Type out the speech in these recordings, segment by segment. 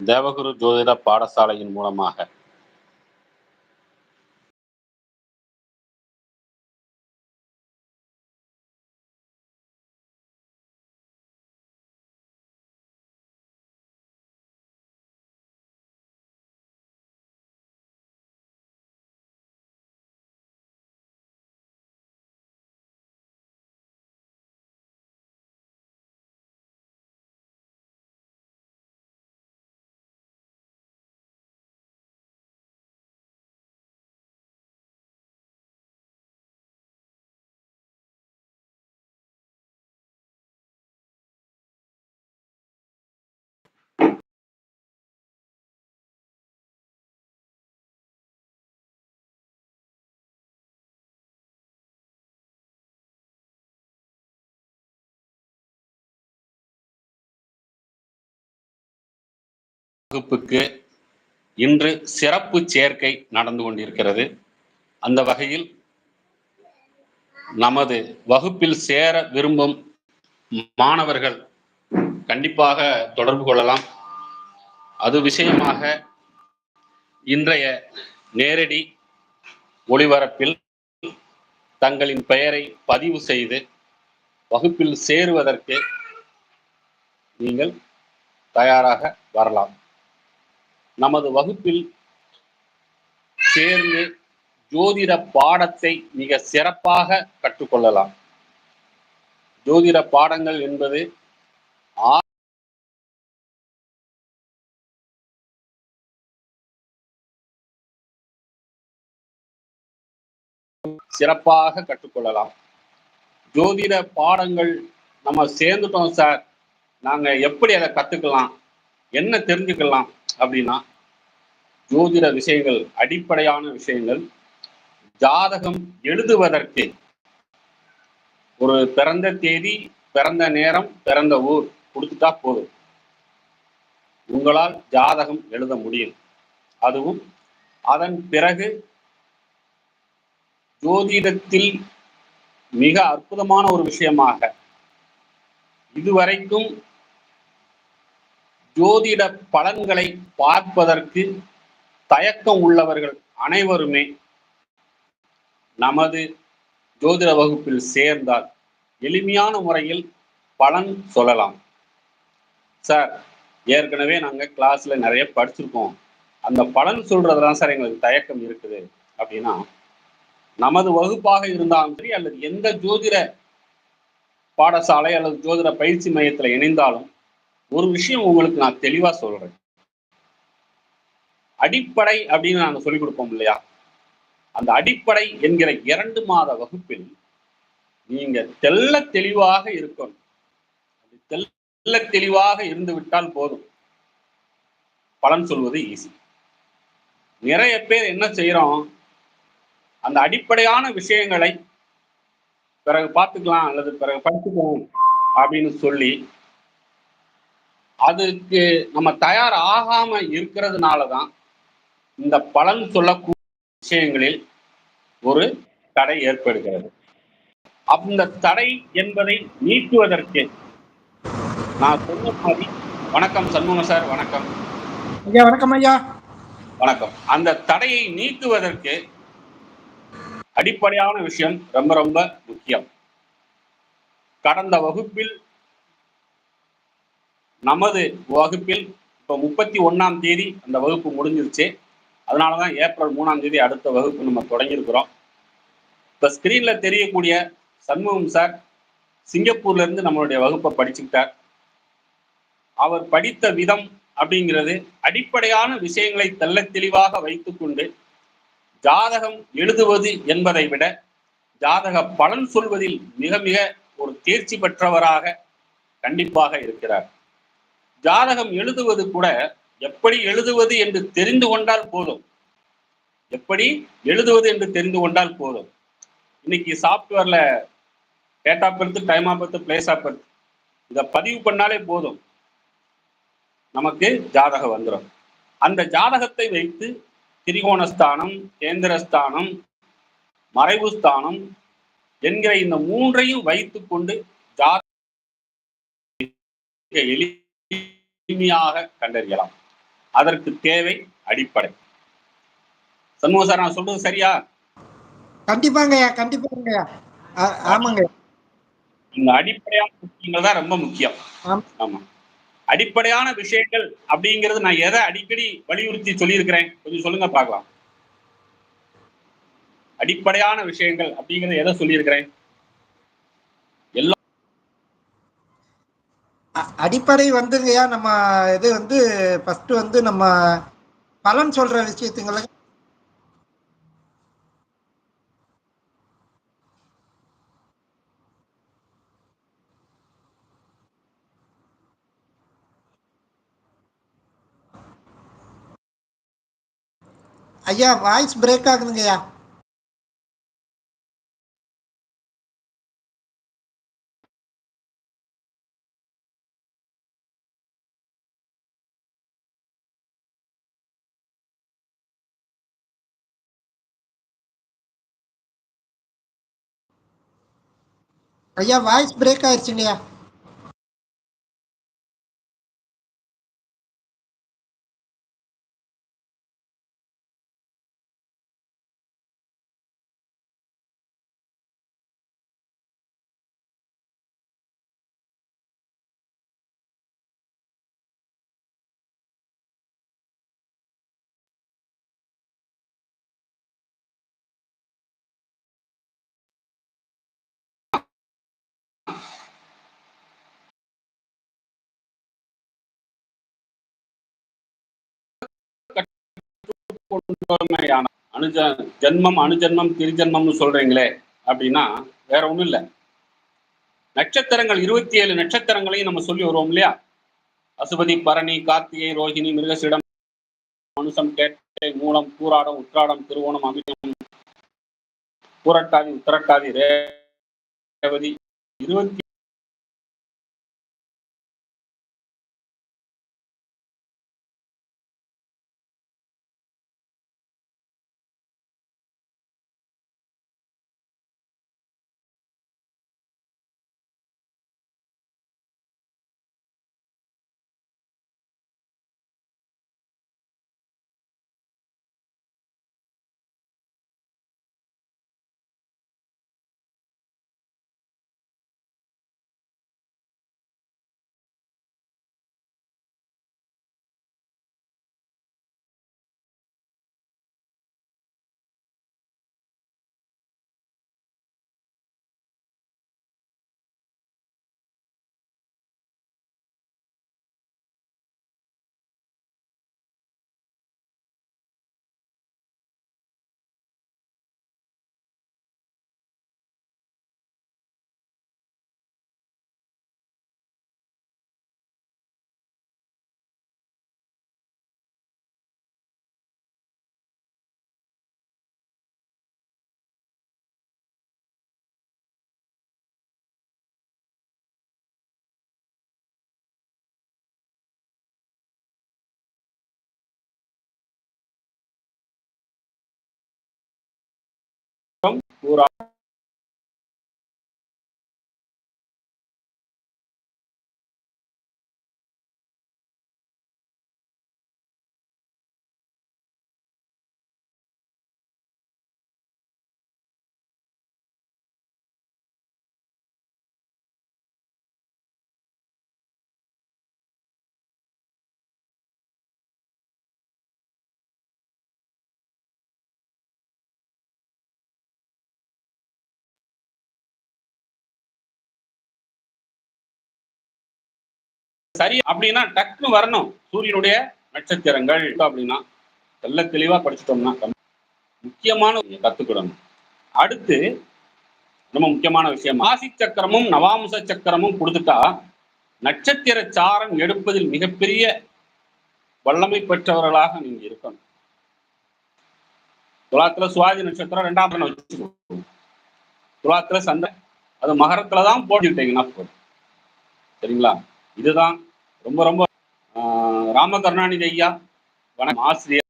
தேவகுரு ஜோதிட பாடசாலையின் மூலமாக வகுப்புக்கு இன்று சிறப்பு சேர்க்கை நடந்து கொண்டிருக்கிறது. அந்த வகையில் நமது வகுப்பில் சேர விரும்பும் மாணவர்கள் கண்டிப்பாக தொடர்பு கொள்ளலாம். அது விஷயமாக இன்றைய நேரடி ஒளிபரப்பில் தங்களின் பெயரை பதிவு செய்து வகுப்பில் சேருவதற்கு நீங்கள் தயாராக வரலாம். நமது வகுப்பில் சேர்ந்து ஜோதிட பாடத்தை மிக சிறப்பாக கற்றுக்கொள்ளலாம். ஜோதிட பாடங்கள் என்பது ஆ- சிறப்பாக கற்றுக்கொள்ளலாம். ஜோதிட பாடங்கள் நம்ம சேர்ந்துட்டோம் சார். நாங்க எப்படி அதை கத்துக்கலாம்? என்ன தெரிஞ்சுக்கலாம்? அப்படின்னா ஜோதிட விஷயங்கள் அடிப்படையான விஷயங்கள் ஜாதகம் எழுதுவதற்கு ஒரு பிறந்த தேதி பிறந்த நேரம் பிறந்த ஊர் கொடுத்துட்டா போதும். உங்களால் ஜாதகம் எழுத முடியும். அதுவும் அதன் பிறகு ஜோதிடத்தில் மிக அற்புதமான ஒரு விஷயமாக இதுவரைக்கும் ஜோதிட பலன்களை பார்ப்பதற்கு தயக்கம் உள்ளவர்கள் அனைவருமே நமது ஜோதிட வகுப்பில் சேர்ந்தால் எளிமையான முறையில் பலன் சொல்லலாம். சார் ஏற்கனவே நாங்கள் கிளாஸ்ல நிறைய படிச்சிருக்கோம். அந்த பலன் சொல்றதுதான் சார் எங்களுக்கு தயக்கம் இருக்குது. அப்படின்னா நமது வகுப்பாக இருந்தாலும் சரி அல்லது எந்த ஜோதிட பாடசாலை அல்லது ஜோதிட பயிற்சி மையத்தில் இணைந்தாலும் ஒரு விஷயம் உங்களுக்கு நான் தெளிவா சொல்றேன். அடிப்படை அப்படின்னு நாங்க சொல்லிக் கொடுப்போம் இல்லையா? அந்த அடிப்படை என்கிற இரண்டு மாத வகுப்பில் நீங்க தெள்ள தெளிவாக இருக்கணும். தெல்ல தெளிவாக இருந்து விட்டால் போதும். பலன் சொல்வது ஈஸி நிறைய பேர் என்ன செய்யறோம் அந்த அடிப்படையான விஷயங்களை பிறகு பார்த்துக்கலாம் அல்லது பிறகு படிச்சுக்கலாம் அப்படின்னு சொல்லி அதுக்கு நம்ம தயார் ஆகாம இருக்கிறதுனால தான் இந்த பலன் சொல்லக்கூடிய விஷயங்களில் ஒரு தடை ஏற்படுகிறது. அந்த தடை என்பதை நீக்குவதற்கு நான் சொன்ன மாதிரி வணக்கம் சண்முகம் சார் வணக்கம். ஐயா வணக்கம் ஐயா. வணக்கம். அந்த தடையை நீக்குவதற்கு அடிப்படையான விஷயம் ரொம்ப ரொம்ப முக்கியம். கடந்த வகுப்பில் நமது வகுப்பில் இப்போ முப்பத்தி ஒன்றாம் தேதி அந்த வகுப்பு முடிஞ்சிருச்சு. அதனாலதான் ஏப்ரல் மூணாம் தேதி அடுத்த வகுப்பு நம்ம தொடங்கியிருக்கிறோம். இப்போ ஸ்க்ரீனில் தெரியக்கூடிய சண்முகம் சார் சிங்கப்பூர்லேருந்து நம்மளுடைய வகுப்பை படிச்சுக்கிட்டார். அவர் படித்த விதம் அப்படிங்கிறது அடிப்படையான விஷயங்களை தெல்ல தெளிவாக வைத்துக்கொண்டு ஜாதகம் எழுதுவது என்பதை விட ஜாதக பலன் சொல்வதில் மிக மிக ஒரு தேர்ச்சி பெற்றவராக கண்டிப்பாக இருக்கிறார். ஜாதகம் எழுதுவது கூட எப்படி எழுதுவது என்று தெரிந்து கொண்டால் போதும். எப்படி எழுதுவது என்று தெரிந்து கொண்டால் போதும். இன்னைக்கு சாஃப்ட்வேர்ல date of birth time of birth place of birth இதை பதிவு பண்ணாலே போதும். நமக்கு ஜாதகம் வந்துடும் அந்த ஜாதகத்தை வைத்து திரிகோணஸ்தானம் கேந்திரஸ்தானம் மறைவு ஸ்தானம் என்கிற இந்த மூன்றையும் வைத்துக்கொண்டு எளி எளிமையாக கண்டறியலாம். அதற்கு தேவை அடிப்படை. சண்முகம் சார் நான் சொல்றது சரியா? கண்டிப்பாங்கய்யா கண்டிப்பாங்கய்யா ஆமாங்க இந்த அடிப்படையான விஷயங்கள் தான் ரொம்ப முக்கியம். ஆம். ஆமா. அடிப்படையான விஷயங்கள் அப்படிங்கிறது நான் எதை அடிக்கடி வலியுறுத்தி சொல்லியிருக்கிறேன்? கொஞ்சம் சொல்லுங்க பார்க்கலாம். அடிப்படையான விஷயங்கள் அப்படிங்கறது எதை சொல்லியிருக்கிறேன்? அடிப்படை வந்துங்கய்யா நம்ம இது வந்து ஃபர்ஸ்ட் வந்து நம்ம பலன் சொல்ற விஷயத்துங்களுக்கு ஐயா வாய்ஸ் பிரேக் ஆகுதுங்கய்யா. ஐயா வாய்ஸ் பிரேக் ஆயிடுச்சுங்கய்யா உண்மையான அணுஜ ஜென்மம் அணுஜென்மம் திருஜென்மம்னு சொல்றீங்களே அப்படின்னா வேற ஒண்ணும் இல்லை. நட்சத்திரங்கள் இருபத்தி ஏழு நட்சத்திரங்களையும் நம்ம சொல்லி வருவோம் இல்லையா? அசுபதி பரணி கார்த்திகை ரோஹிணி மிருகசிடம் மனுஷம் கேட்டை மூலம் பூராடம் உற்றாடம் திருவோணம் அமிடம் பூரட்டாதி உத்தரட்டாதி ரேவதி இருபத்தி ஒரு சரி அப்படின்னா டக்குன்னு வரணும். சூரியனுடைய நட்சத்திரங்கள் அப்படின்னா நல்ல தெளிவா படிச்சுட்டோம்னா முக்கியமான ஒரு கத்துக்கிடணும் அடுத்து ரொம்ப முக்கியமான விஷயம். ராசி சக்கரமும் நவாம்ச சக்கரமும் கொடுத்துட்டா நட்சத்திர சாரம் எடுப்பதில் மிகப்பெரிய வல்லமை பெற்றவர்களாக நீங்க இருக்கணும். துலாத்துல சுவாதி நட்சத்திரம் ரெண்டாம் இடம் வச்சுக்கோ துலாத்துல சந்தை அது மகரத்துல தான் போட்டுக்கிட்டீங்கன்னா போதும். சரிங்களா? இதுதான். ரொம்ப ரொம்ப ஆஹ், ராம கருணாநிதி ஐயா. வணக்கம். ஆசிரியர்.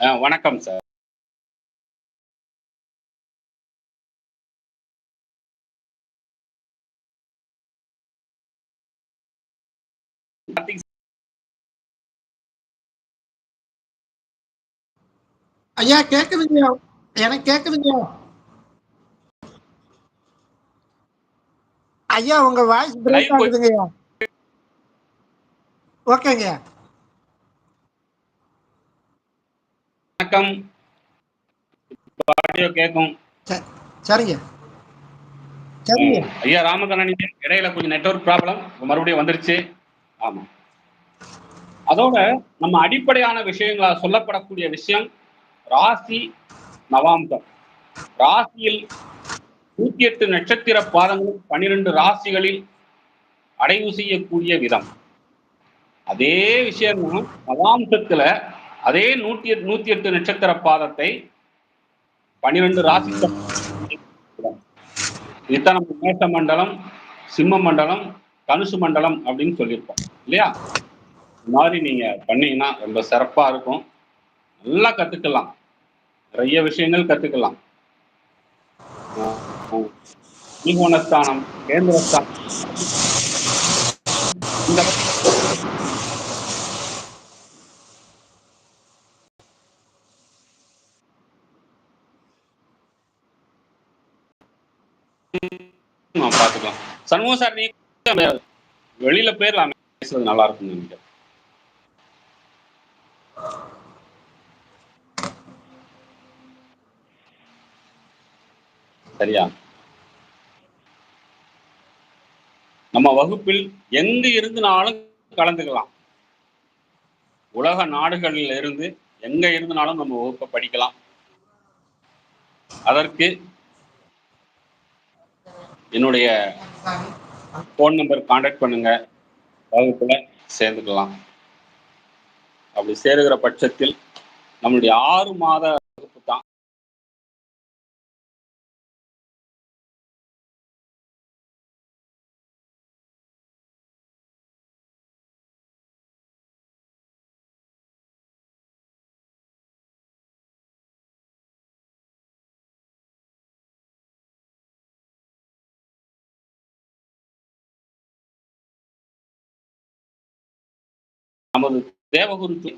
வணக்கம் சார். ஐயா கேக்குதுங்க எனக்கு கேக்குதுங்க ஐயா உங்க வாய்ஸ் பிரேக் ஆகுதுங்கய்யா. ஓகேங்க வணக்கம். ஆடியோ கேட்கும். சரி சரிங்க. சரிங்க. ஐயா ராமகண்ணன் இடையில கொஞ்சம் நெட்வொர்க் ப்ராப்ளம் மறுபடியும் வந்துருச்சு. ஆமா. அதோட நம்ம அடிப்படையான விஷயங்களா சொல்லப்படக்கூடிய விஷயம் ராசி நவாம்சம். ராசியில் நூத்தி எட்டு நட்சத்திர பாதங்களும் பன்னிரண்டு ராசிகளில் அடைவு செய்யக்கூடிய விதம். அதே விஷயம் நவாம்சத்துல அதே நூத்தி எட்டு நூத்தி எட்டு நட்சத்திர பாதத்தை பனிரெண்டு ராசி இதுதான் நம்ம மேஷ மண்டலம் சிம்ம மண்டலம் தனுசு மண்டலம் அப்படின்னு சொல்லியிருப்போம். இல்லையா? இந்த மாதிரி நீங்க பண்ணீங்கன்னா ரொம்ப சிறப்பா இருக்கும். நல்லா கத்துக்கலாம். நிறைய விஷயங்கள் கத்துக்கலாம். ஈகோணஸ்தானம் கேந்திரஸ்தானம் பார்த்துக்கலாம். சண்முகம் சார் நீ வெளியில போயிடலாம். பேசுறது நல்லா இருக்கும் நினைக்கிறேன். சரியா? நம்ம வகுப்பில் எங்க இருந்துனாலும் கலந்துக்கலாம். உலக நாடுகளில் இருந்து எங்க இருந்தனாலும் நம்ம வகுப்பை படிக்கலாம். அதற்கு என்னுடைய ஃபோன் நம்பர் காண்டாக்ட் பண்ணுங்க. வகுப்புல சேர்ந்துக்கலாம். அப்படி சேருகிற பட்சத்தில் நம்மளுடைய ஆறு மாத நமது தேவகுரு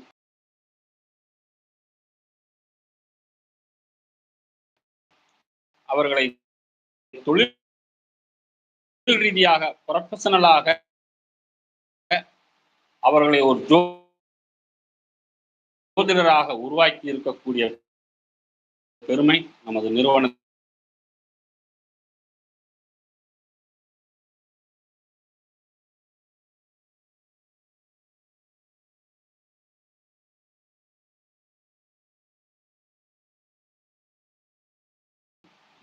அவர்களை தொழில் ரீதியாக ப்ரொஃபஷனலாக அவர்களை ஒரு ஜோதிடராக உருவாக்கி இருக்கக்கூடிய பெருமை நமது நிறுவன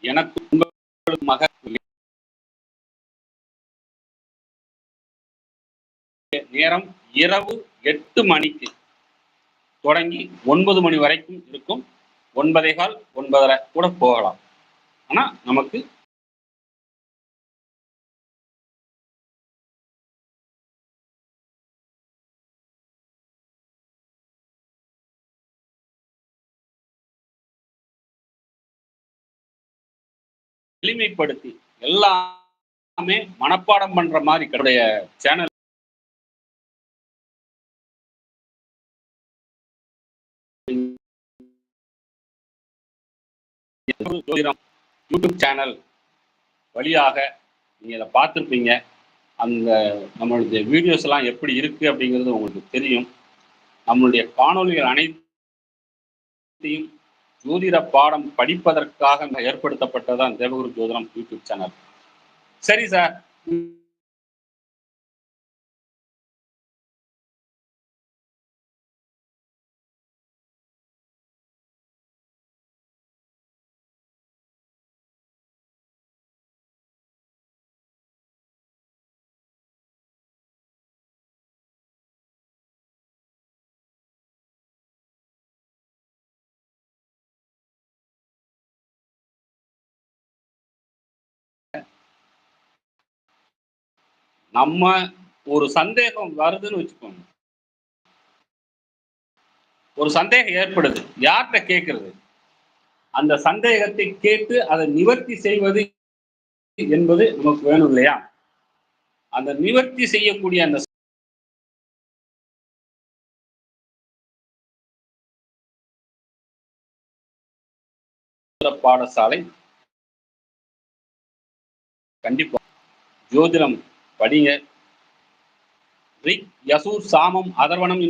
எனக்கு உங்களுக்கு மக நேரம் இரவு எட்டு மணிக்கு தொடங்கி ஒன்பது மணி வரைக்கும் இருக்கும். ஒன்பதே கால் ஒன்பதரை கூட போகலாம். ஆனா நமக்கு எளிமைப்படுத்தி எல்லாமே மனப்பாடம் பண்ற மாதிரி என்னுடைய சேனல் யூடியூப் சேனல் வழியாக நீங்க இதை பார்த்துருப்பீங்க. அந்த நம்மளுடைய வீடியோஸ் எல்லாம் எப்படி இருக்கு அப்படிங்கிறது உங்களுக்கு தெரியும். நம்மளுடைய காணொளிகள் அனைத்தையும் ஜோதிட பாடம் படிப்பதற்காக ஏற்படுத்தப்பட்டதான் தேவகுரு ஜோதிடம் யூடியூப் சேனல். சரி சார். நம்ம ஒரு சந்தேகம் வருதுன்னு வச்சுக்கோங்க. ஒரு சந்தேகம் ஏற்படுது. யார்கிட்ட கேட்கறது? அந்த சந்தேகத்தை கேட்டு அதை நிவர்த்தி செய்வது என்பது நமக்கு வேணும் இல்லையா? அந்த நிவர்த்தி செய்யக்கூடிய அந்த பாடசாலை கண்டிப்பா ஜோதிடம் படிங்க ரிக் யசூர் சாமம் அதர்வனம்